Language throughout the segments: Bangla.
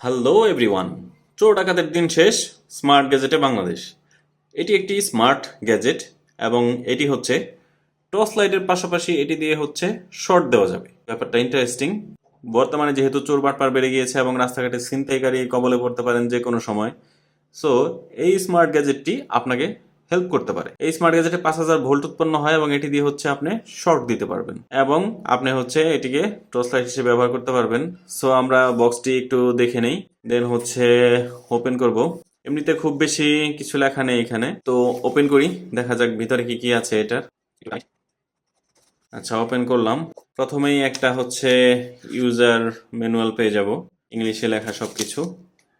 হ্যালো এভরিওয়ান চোর ডাকাতের দিন শেষ, স্মার্ট গ্যাজেটে বাংলাদেশ। এটি একটি স্মার্ট গ্যাজেট এবং এটি হচ্ছে, টর্চ লাইটের পাশাপাশি এটি দিয়ে হচ্ছে শর্ট দেওয়া যাবে। ব্যাপারটা ইন্টারেস্টিং বর্তমানে যেহেতু চোর বাটপার বেড়ে গিয়েছে এবং রাস্তাঘাটে ছিনতাইকারী কবলে পড়তে পারেন যে কোনো সময় সো এই স্মার্ট গ্যাজেটটি আপনাকে হেল্প করতে পারে। এই স্মার্ট গ্যাজেটে পাঁচ হাজার ভোল্ট উৎপন্ন হয় এবং এটি দিয়ে হচ্ছে আপনি শর্ট দিতে পারবেন এবং আপনি হচ্ছে এটিকে টর্চ লাইট হিসেবে ব্যবহার করতে পারবেন। সো আমরা বক্সটি একটু দেখে নেই। দেন হচ্ছে ওপেন করব। এমনিতে খুব বেশি কিছু লেখা নেই এখানে। তো ওপেন করি। দেখা যাক ভিতরে কি কি আছে এটার। আচ্ছা ওপেন করলাম। প্রথমেই একটা হচ্ছে ইউজার ম্যানুয়াল পেয়ে যাব। ইংলিশে লেখা সব কিছু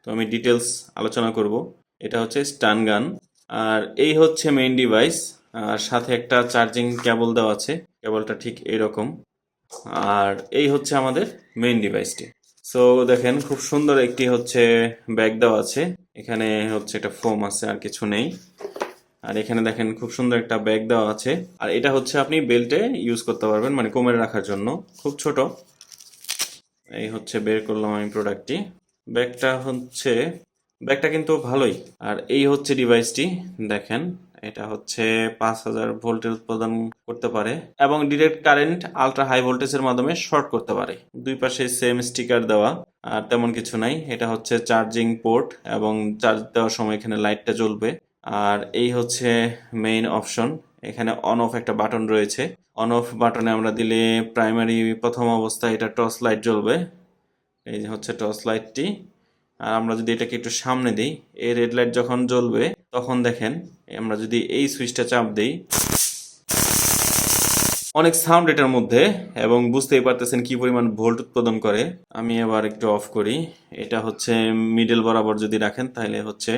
তো আমি ডিটেলস আলোচনা করব। এটা হচ্ছে স্টান গান আর এই হচ্ছে মেইন ডিভাইস আর সাথে একটা চার্জিং কেবল দেওয়া আছে কেবলটা ঠিক এইরকম আর এই হচ্ছে আমাদের মেইন ডিভাইসটি সো দেখেন, খুব সুন্দর একটি হচ্ছে ব্যাগ দেওয়া আছে। এখানে হচ্ছে একটা ফোম আছে, আর কিছু নেই। আর এখানে দেখেন, খুব সুন্দর একটা ব্যাগ দেওয়া আছে। আর এটা হচ্ছে আপনি বেল্টে ইউজ করতে পারবেন মানে কোমরে রাখার জন্য। খুব ছোট। এই হচ্ছে বের করলাম আমি প্রোডাক্টটি ব্যাগটা হচ্ছে ব্যাগটা কিন্তু ভালোই। আর এই হচ্ছে ডিভাইসটি দেখেন, এটা হচ্ছে পাঁচ হাজার ভোল্টের উৎপাদন করতে পারে এবং ডিরেক্ট কারেন্ট আলট্রা হাই ভোল্টেজের মাধ্যমে শর্ট করতে পারে। দুই পাশে সেম স্টিকার দেওয়া, আর তেমন কিছু নাই। এটা হচ্ছে চার্জিং পোর্ট এবং চার্জ দেওয়ার সময় এখানে লাইটটা জ্বলবে। আর এই হচ্ছে মেইন অপশন এখানে অন অফ একটা বাটন রয়েছে। অন অফ বাটনে আমরা দিলে প্রাইমারি প্রথম অবস্থায় এটা টর্চ লাইট জ্বলবে। এই যে হচ্ছে টর্চ লাইটটি আর আমরা যদি এটাকে একটু সামনে দিই এই রেড লাইট যখন জ্বলবে, তখন দেখেন আমরা যদি এই সুইচটা চাপ দিই, অনেক সাউন্ড এটার মধ্যে এবং বুঝতেই পারতেছেন কি পরিমাণ ভোল্ট উৎপাদন করে। আমি এবার একটু অফ করি। এটা হচ্ছে মিডল বরাবর যদি রাখেন, তাহলে হচ্ছে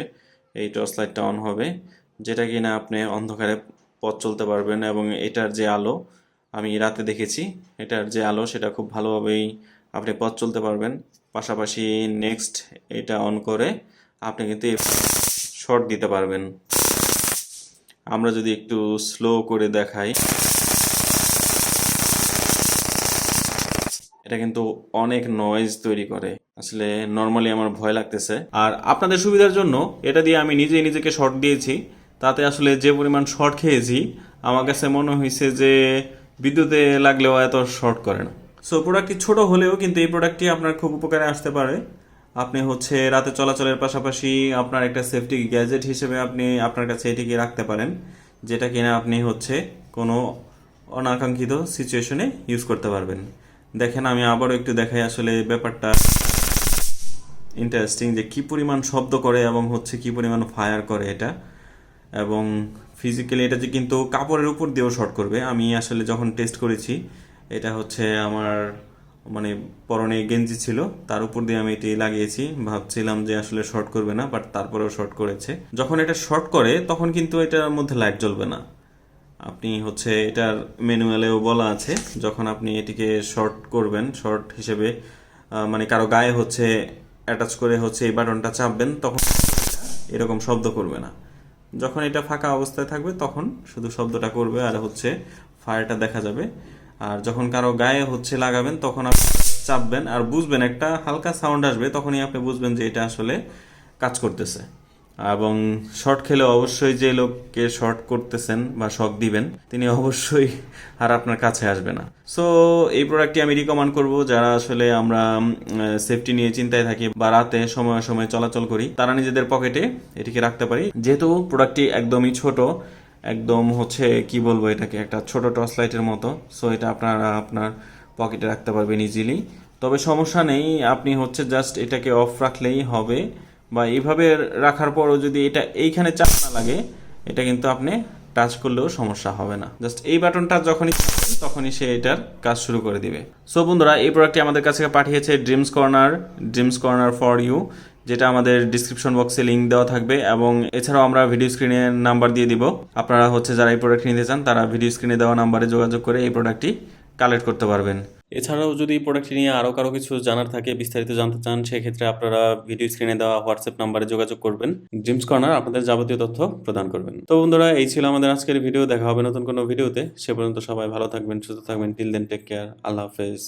এই টর্চ লাইটটা অন হবে, যেটা কিনা আপনি অন্ধকারে পথ চলতে পারবেন এবং এটার যে আলো, আমি রাতে দেখেছি, এটার যে আলো, সেটা খুব ভালোভাবেই আপনি পথ চলতে পারবেন। পাশাপাশি নেক্সট এটা অন করে আপনি কিন্তু শর্ট দিতে পারবেন। আমরা যদি একটু স্লো করে দেখাই। এটা কিন্তু অনেক নয়েজ তৈরি করে। আসলে নর্মালি আমার ভয় লাগতেছে। আর আপনাদের সুবিধার জন্য এটা দিয়ে আমি নিজেই নিজেকে শর্ট দিয়েছি। তাতে আসলে যে পরিমাণ শর্ট খেয়েছি, আমার কাছে মনে হয়েছে যে বিদ্যুতে লাগলেও এত শর্ট করে না। সো প্রোডাক্টটি ছোট হলেও কিন্তু এই প্রোডাক্টটি আপনার খুব উপকারে আসতে পারে। আপনি হচ্ছে রাতে চলাচলের পাশাপাশি আপনার একটা সেফটি গ্যাজেট হিসেবে আপনি আপনার কাছে এটিকে রাখতে পারেন, যেটা কিনা আপনি হচ্ছে কোনো অনাকাঙ্ক্ষিত সিচুয়েশনে ইউজ করতে পারবেন। দেখেন, আমি আবারও একটু দেখাই আসলে ব্যাপারটা। ইন্টারেস্টিং যে কি পরিমাণ শব্দ করে এবং হচ্ছে কি পরিমাণ ফায়ার করে এটা। এবং ফিজিক্যালি এটা যে কিন্তু কাপড়ের উপর দিয়েও শর্ট করবে। আমি আসলে যখন টেস্ট করেছি এটা হচ্ছে আমার মানে পরনে গেঞ্জি ছিল, তার উপর দিয়ে আমি এটি লাগিয়েছি। ভাবছিলাম যে আসলে শর্ট করবে না বাট তারপরেও শর্ট করেছে। যখন এটা শর্ট করে, তখন কিন্তু এটার মধ্যে লাইট জ্বলবে না। আপনি হচ্ছে এটার ম্যানুয়ালেও বলা আছে, যখন আপনি এটিকে শর্ট করবেন শর্ট হিসেবে মানে কারও গায়ে হচ্ছে অ্যাটাচ করে হচ্ছে এই বাটনটা চাপবেন, তখন এরকম শব্দ করবে না। যখন এটা ফাঁকা অবস্থায় থাকবে, তখন শুধু শব্দটা করবে, আর হচ্ছে ফায়ারটা দেখা যাবে। আর যখন কারও গায়ে হচ্ছে লাগাবেন, তখন আপনি চাপবেন আর বুঝবেন, একটা হালকা সাউন্ড আসবে, তখনই আপনি বুঝবেন যে এটা আসলে কাজ করতেছে। এবং শর্ট খেলে অবশ্যই যে লোককে শর্ট করতেছেন বা শক দিবেন, তিনি অবশ্যই আর আপনার কাছে আসবে না। সো এই প্রোডাক্টটি আমি রিকমেন্ড করব, যারা আসলে আমরা সেফটি নিয়ে চিন্তায় থাকি বা রাতে সময় সময় চলাচল করি, তারা নিজেদের পকেটে এটিকে রাখতে পারি। যেহেতু প্রোডাক্টটি একদমই ছোট একদম হচ্ছে, কি বলব এটাকে, একটা ছোট টর্চ লাইটের মতো। সো এটা আপনারা আপনার পকেটে রাখতে পারবেন ইজিলি তবে সমস্যা নেই, আপনি হচ্ছে জাস্ট এটাকে অফ রাখলেই হবে। বা এইভাবে রাখার পরও যদি এটা এইখানে চাপ না লাগে, এটা কিন্তু আপনি টাচ করলেও সমস্যা হবে না। জাস্ট এই বাটনটা যখনই তখনই সে এটার কাজ শুরু করে দিবে। সো বন্ধুরা, এই প্রোডাক্টটি আমাদের কাছে পাঠিয়েছে dreams corner dreams corner for you যেটা আমাদের ডিসক্রিপশন বক্সে লিংক দেওয়া থাকবে এবং এছাড়াও আমরা ভিডিও স্ক্রিনে নাম্বার দিয়ে দিব। আপনারা হচ্ছে যারা এই প্রোডাক্ট নিতে চান, তারা ভিডিও স্ক্রিনে দেওয়া নাম্বারে যোগাযোগ করে এই প্রোডাক্টটি কালেক্ট করতে পারবেন। এছাড়াও যদি প্রোডাক্টটি নিয়ে আরও কারও কিছু জানার থাকে, বিস্তারিত জানতে চান, সেক্ষেত্রে আপনারা ভিডিও স্ক্রিনে দেওয়া হোয়াটসঅ্যাপ নাম্বারে যোগাযোগ করবেন। ড্রিমস কর্নার আপনাদের যাবতীয় তথ্য প্রদান করবেন। তো বন্ধুরা, এই ছিল আমাদের আজকের ভিডিও দেখা হবে নতুন কোনো ভিডিওতে সে পর্যন্ত সবাই ভালো থাকবেন, সুস্থ থাকবেন। টিল দেন টেক কেয়ার আল্লাহ হাফেজ।